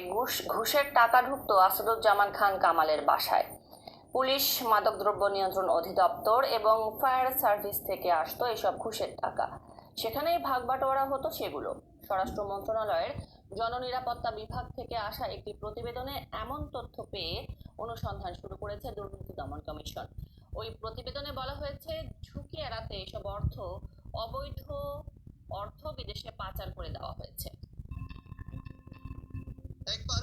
ঘুষ, ঘুষের টাকা ঢুকত আসাদুজ্জামান খান কামালের বাসায়। পুলিশ, মাদকদ্রব্য নিয়ন্ত্রণ অধিদপ্তর এবং ফায়ার সার্ভিস থেকে আসতো এসব ঘুষের টাকা। সেখানেই ভাগ বাটোয়ারা হতো সেগুলো। স্বরাষ্ট্র মন্ত্রণালয়ের জননিরাপত্তা বিভাগ থেকে আসা একটি প্রতিবেদনে এমন তথ্য পেয়ে অনুসন্ধান শুরু করেছে দুর্নীতি দমন কমিশন। ওই প্রতিবেদনে বলা হয়েছে, ঝুঁকি এড়াতে এসব অর্থ অবৈধ অর্থ বিদেশে পাচার করে দেওয়া হয়েছে। Thanks, bud.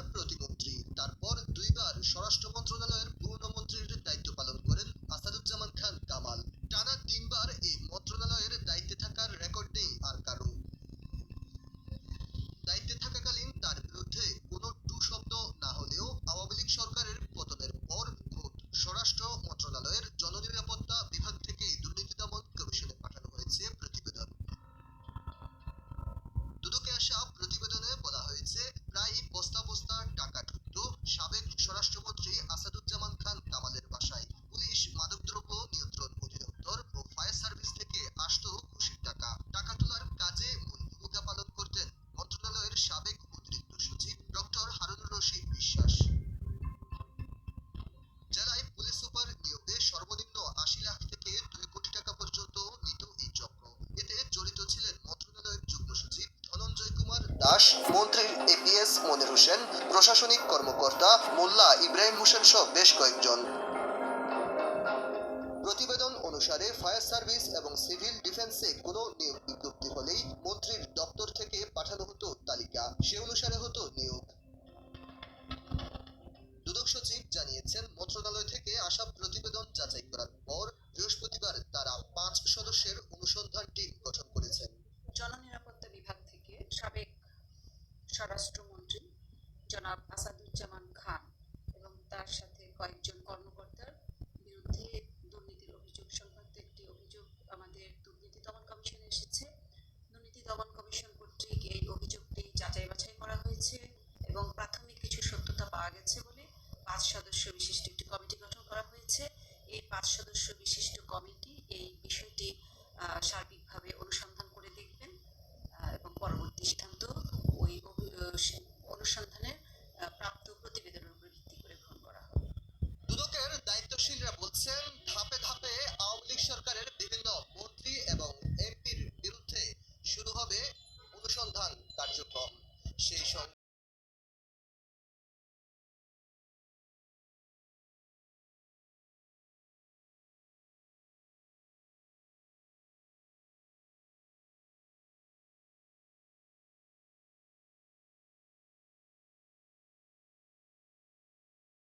দাস, মন্ত্রী এপিএস মনির হোসেন, প্রশাসনিক কর্মকর্তা মোল্লা ইব্রাহিম হোসেন সহ বেশ কয়েকজন। প্রতিবেদন অনুসারে ফায়ার সার্ভিস এবং সিভিল ডিফেন্সে কোনো নিয়োগ বিজ্ঞপ্তি হলেই মন্ত্রীর দপ্তর থেকে পাঠানো হতো তালিকা। সে অনুসারে হতো নিয়োগ। দুদক সচিব জানিয়েছেন, মন্ত্রণালয় থেকে আসা প্রতিবেদন যাচাই করার পর এবং প্রাথমিক কিছু সত্যতা পাওয়া গেছে বলে পাঁচ সদস্য বিশিষ্ট একটি কমিটি গঠন করা হয়েছে। এই পাঁচ সদস্য বিশিষ্ট কমিটি এই বিষয়টি সার্বিকভাবে অনুসন্ধান করে দেখবেন এবং পরবর্তী সিদ্ধান্ত ওই অনুসন্ধানের প্রাপ্ত প্রতিবেদনের উপর ভিত্তি করে গ্রহণ করা হবে। দুদকের দায়িত্বশীলরা বলছেন, ধাপে ধাপে আওয়ামী লীগ সরকারের বিভিন্ন